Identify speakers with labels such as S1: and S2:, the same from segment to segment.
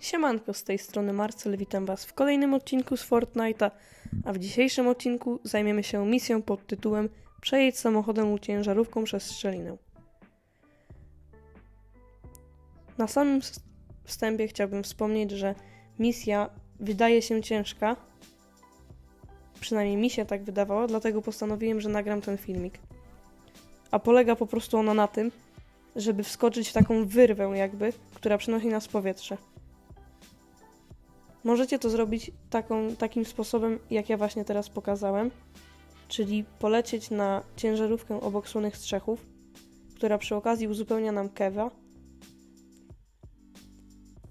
S1: Siemanko, z tej strony Marcel, witam Was w kolejnym odcinku z Fortnite'a, a w dzisiejszym odcinku zajmiemy się misją pod tytułem Przejedź samochodem lub ciężarówką przez szczelinę. Na samym wstępie chciałbym wspomnieć, że misja wydaje się ciężka, przynajmniej mi się tak wydawało, dlatego postanowiłem, że nagram ten filmik. A polega po prostu ona na tym, żeby wskoczyć w taką wyrwę jakby, która przenosi nas powietrze. Możecie to zrobić taką, takim sposobem, jak ja właśnie teraz pokazałem, czyli polecieć na ciężarówkę obok słonych strzechów, która przy okazji uzupełnia nam kewa,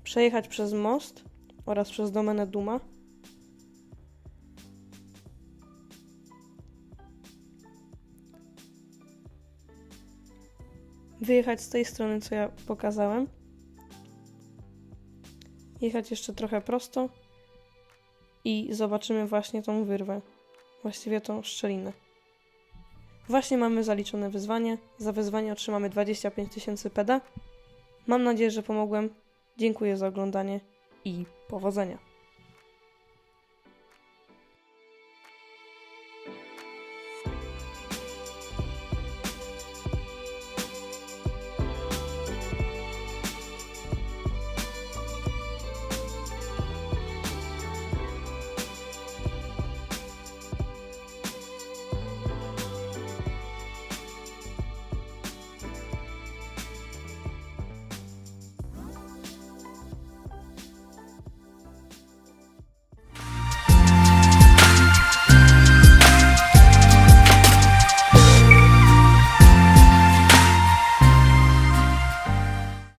S1: przejechać przez most oraz przez domenę Duma, wyjechać z tej strony, co ja pokazałem, jechać jeszcze trochę prosto i zobaczymy właśnie tą wyrwę, właściwie tą szczelinę. Właśnie mamy zaliczone wyzwanie. Za wyzwanie otrzymamy 25 tysięcy peda. Mam nadzieję, że pomogłem. Dziękuję za oglądanie i powodzenia.